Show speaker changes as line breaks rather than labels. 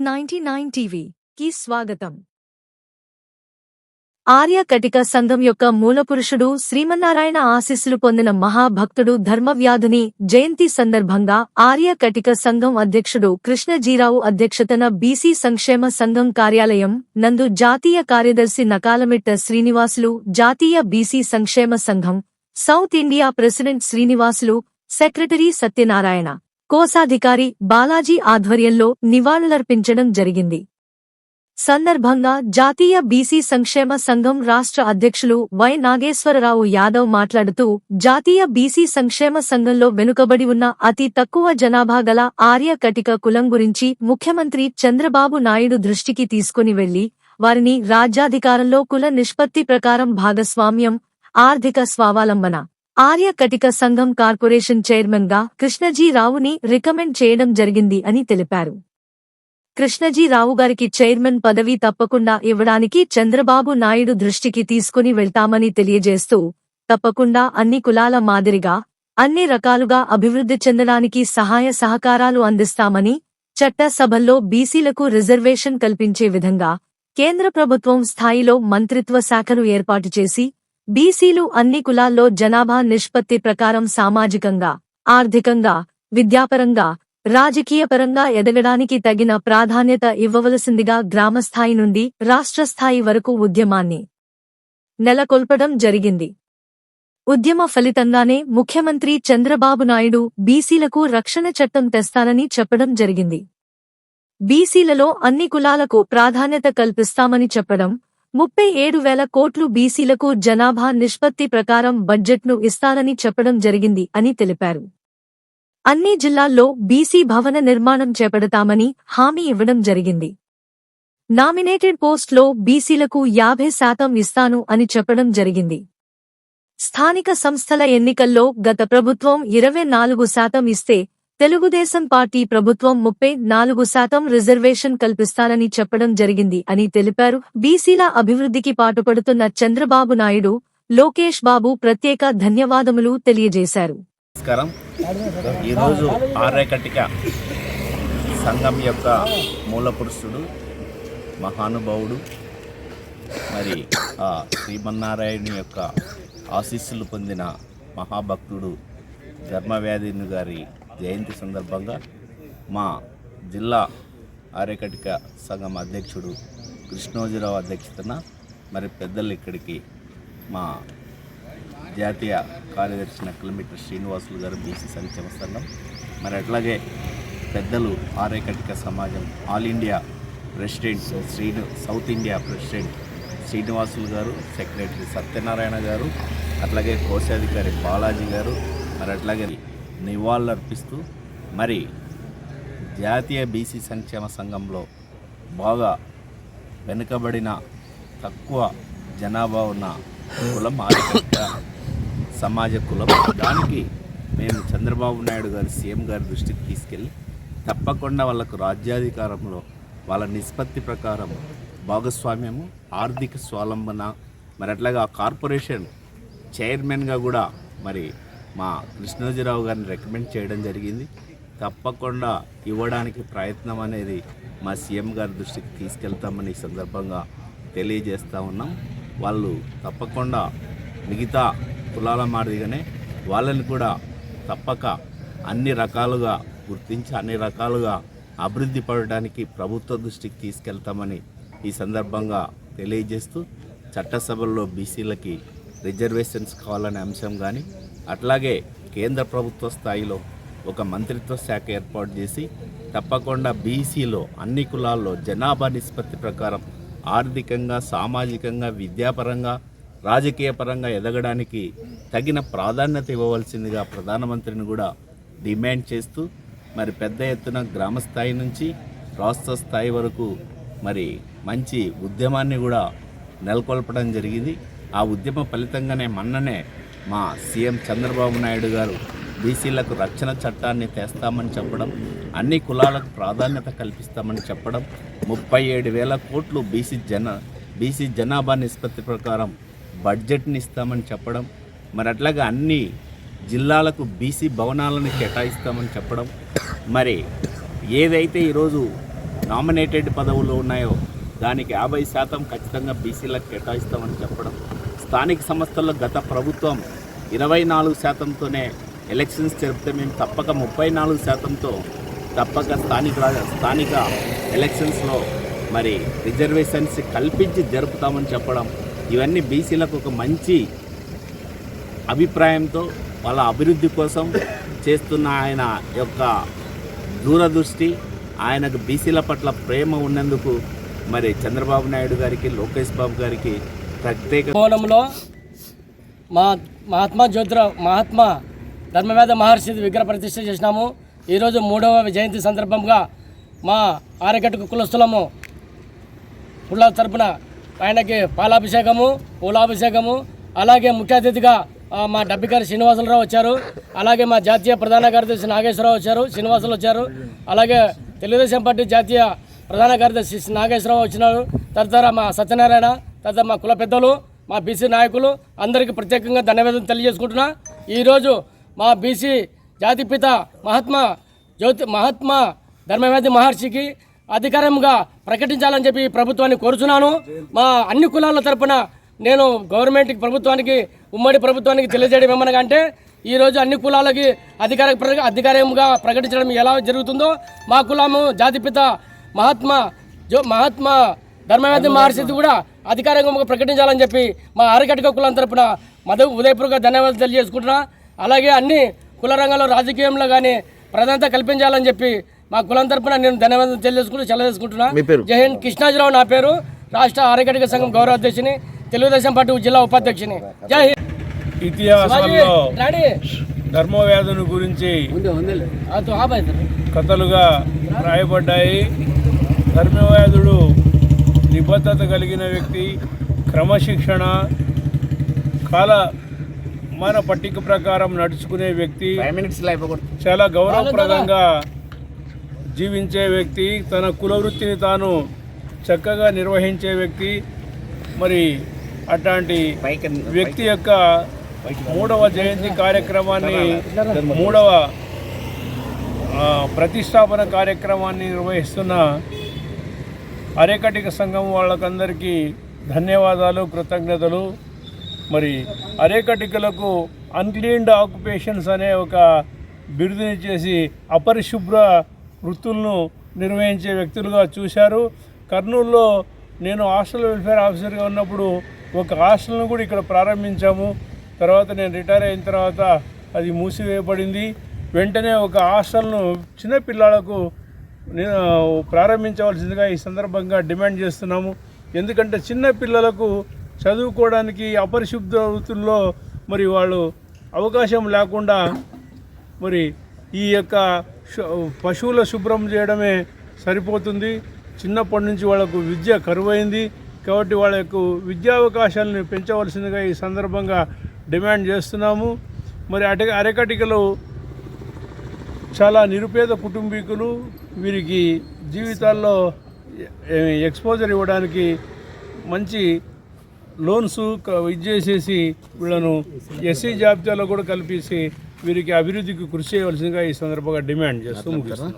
Ninety nine TV కి స్వాగతం. ఆర్య కటిక సంఘం యొక్క మూలపురుషుడు శ్రీమన్నారాయణ ఆశీస్సులు పొందిన మహాభక్తుడు ధర్మవ్యాధుని జయంతి సందర్భంగా ఆర్య కటిక సంఘం అధ్యక్షుడు కృష్ణజీరావు అధ్యక్షతన బీసీ సంక్షేమ సంఘం కార్యాలయం నందు జాతీయ కార్యదర్శి నకాలమిట్ట శ్రీనివాసులు జాతీయ బీసీ సంక్షేమ సంఘం South India president Srinivasulu secretary Satyanarayana. కోశాధికారి బాలాజీ ఆధ్వర్యంలో నివాళులర్పించడం జరిగింది. సందర్భంగా జాతీయ బీసీ సంక్షేమ సంఘం రాష్ట్ర అధ్యక్షులు వై నాగేశ్వరరావు యాదవ్ మాట్లాడుతూ జాతీయ బీసీ సంక్షేమ సంఘంలో వెనుకబడి ఉన్న అతి తక్కువ జనాభా గల ఆర్య కటిక కులం గురించి ముఖ్యమంత్రి చంద్రబాబు నాయుడు దృష్టికి తీసుకుని వెళ్ళి వారిని రాజ్యాధికారంలో కుల నిష్పత్తి ప్రకారం భాగస్వామ్యం ఆర్థిక స్వావలంబన ఆర్య కటిక సంఘం కార్పొరేషన్ చైర్మన్గా గా కృష్ణజీ రావుని రికమెండ్ చేయడం జరిగింది అని తెలిపారు. కృష్ణజీ రావు గారికి చైర్మన్ పదవి తప్పకుండా ఇవ్వడానికి చంద్రబాబు నాయుడు దృష్టికి తీసుకుని వెళ్తామని తెలియజేస్తూ తప్పకుండా అన్ని కులాల మాదిరిగా అన్ని రకాలుగా అభివృద్ధి చెందడానికి సహాయ సహకారాలు అందిస్తామని చట్టసభల్లో బీసీలకు రిజర్వేషన్ కల్పించే విధంగా కేంద్ర ప్రభుత్వం స్థాయిలో మంత్రిత్వ శాఖను ఏర్పాటు చేసి బీసీలు అన్ని కులాల్లో జనాభా నిష్పత్తి ప్రకారం సామాజికంగా ఆర్థికంగా విద్యాపరంగా రాజకీయపరంగా ఎదగడానికి తగిన ప్రాధాన్యత ఇవ్వవలసిందిగా గ్రామస్థాయి నుండి రాష్ట్రస్థాయి వరకు ఉద్యమాన్ని నెలకొల్పడం జరిగింది. ఉద్యమ ఫలితంగానే ముఖ్యమంత్రి చంద్రబాబు నాయుడు బీసీలకు రక్షణ చట్టం తెస్తానని చెప్పడం జరిగింది. బీసీలలో అన్ని కులాలకు ప్రాధాన్యత కల్పిస్తామని చెప్పడం ముప్పై ఏడు వేల కోట్లు బీసీలకు జనాభా నిష్పత్తి ప్రకారం బడ్జెట్ను ఇస్తానని చెప్పడం జరిగింది అని తెలిపారు. అన్ని జిల్లాల్లో బీసీ భవన నిర్మాణం చేపడతామని హామీ ఇవ్వడం జరిగింది. నామినేటెడ్ పోస్ట్లో బీసీలకు యాభై శాతం ఇస్తాను అని చెప్పడం జరిగింది. స్థానిక సంస్థల ఎన్నికల్లో గత ప్రభుత్వం ఇరవై నాలుగు శాతం ఇస్తే తెలుగుదేశం పార్టీ ప్రభుత్వం ముప్పై నాలుగు శాతం రిజర్వేషన్ కల్పిస్తారని చెప్పడం జరిగింది అని తెలిపారు. బీసీల అభివృద్ధికి పాటుపడుతున్న చంద్రబాబు నాయుడు లోకేష్ బాబు ప్రత్యేక ధన్యవాదములు తెలియజేశారు.
నమస్కారం. ఈరోజు ఆర్యకటిక సంఘం యొక్క మూలపురుషుడు మహానుభావుడు మరి ఆ శ్రీమన్నారాయణ యొక్క ఆశీస్సులు పొందిన మహాభక్తుడు ధర్మవ్యాధిని గారి జయంతి సందర్భంగా మా జిల్లా ఆర్యకటిక సంఘం అధ్యక్షుడు కృష్ణోజీరావు అధ్యక్షతన మరి పెద్దలు ఇక్కడికి మా జాతీయ కార్యదర్శి కిలోమీటర్ శ్రీనివాసులు గారు బీసీ సంక్షేమ సంఘం. మరి అట్లాగే పెద్దలు ఆర్యకటిక సమాజం all India president Srinu South India president Srinivasulu గారు సెక్రటరీ సత్యనారాయణ గారు అట్లాగే కోశాధికారి బాలాజీ గారు మరి అట్లాగే నివాళులర్పిస్తూ మరి జాతీయ బీసీ సంక్షేమ సంఘంలో బాగా వెనుకబడిన తక్కువ జనాభా ఉన్న కులం ఆధిపత్య సమాజ కులం దానికి మేము చంద్రబాబు నాయుడు గారి సీఎం గారి దృష్టికి తీసుకెళ్ళి తప్పకుండా వాళ్ళకు రాజ్యాధికారంలో వాళ్ళ నిష్పత్తి ప్రకారం భాగస్వామ్యము ఆర్థిక స్వాలంబన మరి అట్లాగే ఆ కార్పొరేషన్ చైర్మన్గా కూడా మరి మా కృష్ణోజీరావు గారిని రికమెండ్ చేయడం జరిగింది. తప్పకుండా ఇవ్వడానికి ప్రయత్నం అనేది మా సీఎం గారి దృష్టికి తీసుకెళ్తామని ఈ సందర్భంగా తెలియజేస్తూ ఉన్నాం. వాళ్ళు తప్పకుండా మిగతా కులాల మాదిరిగానే వాళ్ళని కూడా తప్పక అన్ని రకాలుగా గుర్తించి అన్ని రకాలుగా అభివృద్ధి పడడానికి ప్రభుత్వ దృష్టికి తీసుకెళ్తామని ఈ సందర్భంగా తెలియజేస్తూ చట్టసభల్లో బీసీలకి రిజర్వేషన్స్ కావాలనే అంశం కానీ అట్లాగే కేంద్ర ప్రభుత్వ స్థాయిలో ఒక మంత్రిత్వ శాఖ ఏర్పాటు చేసి తప్పకుండా బీసీలో అన్ని కులాల్లో జనాభా నిష్పత్తి ప్రకారం ఆర్థికంగా సామాజికంగా విద్యాపరంగా రాజకీయ పరంగా ఎదగడానికి తగిన ప్రాధాన్యత ఇవ్వవలసిందిగా ప్రధానమంత్రిని కూడా డిమాండ్ చేస్తూ మరి పెద్ద ఎత్తున గ్రామ స్థాయి నుంచి రాష్ట్ర స్థాయి వరకు మరి మంచి ఉద్యమాన్ని కూడా నెలకొల్పడం జరిగింది. ఆ ఉద్యమ ఫలితంగానే మొన్ననే మా సీఎం చంద్రబాబు నాయుడు గారు బీసీలకు రక్షణ చట్టాన్ని తెస్తామని చెప్పడం అన్ని కులాలకు ప్రాధాన్యత కల్పిస్తామని చెప్పడం ముప్పై ఏడు వేల కోట్లు బీసీ జన బీసీ జనాభా నిష్పత్తి ప్రకారం బడ్జెట్ని ఇస్తామని చెప్పడం మరి అట్లాగే అన్ని జిల్లాలకు బీసీ భవనాలను కేటాయిస్తామని చెప్పడం మరి ఏదైతే ఈరోజు నామినేటెడ్ పదవులు ఉన్నాయో దానికి యాభై శాతం ఖచ్చితంగా బీసీలకు కేటాయిస్తామని చెప్పడం స్థానిక సంస్థల్లో గత ప్రభుత్వం ఇరవై నాలుగు శాతంతోనే ఎలక్షన్స్ జరిపితే మేము తప్పక ముప్పై నాలుగు శాతంతో తప్పక స్థానిక స్థానిక ఎలక్షన్స్లో మరి రిజర్వేషన్స్ కల్పించి జరుపుతామని చెప్పడం ఇవన్నీ బీసీలకు ఒక మంచి అభిప్రాయంతో వాళ్ళ అభివృద్ధి కోసం చేస్తున్న ఆయన యొక్క దూరదృష్టి ఆయనకు బీసీల పట్ల ప్రేమ ఉన్నందుకు మరి చంద్రబాబు నాయుడు గారికి లోకేష్ బాబు గారికి ప్రత్యేక
మా మహాత్మా జ్యోతిరావు మహాత్మా ధర్మవేద మహర్షి విగ్రహ ప్రతిష్ఠ చేసినాము. ఈరోజు మూడవ జయంతి సందర్భంగా మా ఆరగట్టుకు కులస్థులము పుల్ల తరపున ఆయనకి పాలాభిషేకము పూలాభిషేకము అలాగే ముఖ్య అతిథిగా మా డబ్బికారి శ్రీనివాసులరావు వచ్చారు. అలాగే మా జాతీయ ప్రధాన కార్యదర్శి నాగేశ్వరరావు వచ్చారు శ్రీనివాసులు వచ్చారు. అలాగే తెలుగుదేశం పార్టీ జాతీయ ప్రధాన కార్యదర్శి శ్రీ నాగేశ్వరరావు వచ్చినారు. తదితర మా సత్యనారాయణ తర్వాత మా కుల పెద్దలు మా బీసీ నాయకులు అందరికీ ప్రత్యేకంగా ధన్యవాదం తెలియజేసుకుంటున్నా. ఈరోజు మా బీసీ జాతిపిత మహాత్మా జ్యోతి మహాత్మా ధర్మవేది మహర్షికి అధికారంగా ప్రకటించాలని చెప్పి ప్రభుత్వాన్ని కోరుచున్నాను. మా అన్ని కులాల తరపున నేను గవర్నమెంట్కి ప్రభుత్వానికి ఉమ్మడి ప్రభుత్వానికి తెలియజేయడం ఏమనగా అంటే ఈరోజు అన్ని కులాలకి అధికార అధికారంగా ప్రకటించడం ఎలా జరుగుతుందో మా కులము జాతిపిత మహాత్మా జో మహాత్మా ధర్మవేది మహర్షిది కూడా అధికారంగా ప్రకటించాలని చెప్పి మా ఆరకటిక కులం తరపున మద ఉదయపూర్వక ధన్యవాదాలు తెలియజేసుకుంటున్నా. అలాగే అన్ని కుల రంగంలో రాజకీయంలో కానీ ప్రధానత కల్పించాలని చెప్పి మా కులం తరపున నేను ధన్యవాదాలు తెలియజేసుకుంటూ సెలవు చేసుకుంటున్నా. జై హింద్. కృష్ణాజీరావు నా పేరు. రాష్ట్ర ఆరకటిక సంఘం గౌరవ అధ్యక్షుని తెలుగుదేశం పార్టీ జిల్లా ఉపాధ్యక్షుని. జై హింద్.
ఇతిహాసంలో ధర్మవ్యాధుని గురించి. కథలుగా రాయబడ్డాయి. ధర్మవ్యాధుడు నిబద్ధత కలిగిన వ్యక్తి క్రమశిక్షణ కాల మన పట్టిక ప్రకారం నడుచుకునే వ్యక్తి చాలా గౌరవప్రదంగా జీవించే వ్యక్తి తన కులవృత్తిని తాను చక్కగా నిర్వహించే వ్యక్తి. మరి అట్లాంటి వ్యక్తి యొక్క మూడవ జయంతి కార్యక్రమాన్ని మూడవ ప్రతిష్టాపన కార్యక్రమాన్ని నిర్వహిస్తున్న అరేకటిక సంఘం వాళ్ళకందరికీ ధన్యవాదాలు కృతజ్ఞతలు. మరి అరేకటికలకు అన్క్లీన్డ్ ఆక్యుపేషన్స్ అనే ఒక బిరుదుని చేసి అపరిశుభ్ర వృత్తులను నిర్వహించే వ్యక్తులుగా చూశారు. కర్నూలులో నేను హాస్టల్ వెల్ఫేర్ ఆఫీసర్గా ఉన్నప్పుడు ఒక హాస్టల్ను కూడా ఇక్కడ ప్రారంభించాము. తర్వాత నేను రిటైర్ అయిన తర్వాత అది మూసివేయబడింది. వెంటనే ఒక హాస్టల్ను చిన్నపిల్లలకు ప్రారంభించవలసిందిగా ఈ సందర్భంగా డిమాండ్ చేస్తున్నాము. ఎందుకంటే చిన్న పిల్లలకు చదువుకోవడానికి అపరిశుద్ధ వృత్తుల్లో మరి వాళ్ళు అవకాశం లేకుండా మరి ఈ యొక్క పశువుల శుభ్రం చేయడమే సరిపోతుంది. చిన్నప్పటి నుంచి వాళ్ళకు విద్య కరువైంది. కాబట్టి వాళ్ళ యొక్క విద్యావకాశాలను పెంచవలసిందిగా ఈ సందర్భంగా డిమాండ్ చేస్తున్నాము. మరి అట అరకటికలు చాలా నిరుపేద కుటుంబీకులు వీరికి జీవితాల్లో ఎక్స్పోజర్ ఇవ్వడానికి మంచి లోన్స్ ఇచ్చేసేసి వీళ్ళను ఎస్సీ జాబితాలో కూడా కల్పించి వీరికి అభివృద్ధికి కృషి చేయవలసిందిగా ఈ సందర్భంగా డిమాండ్ చేస్తూ ముగిస్తున్నాం.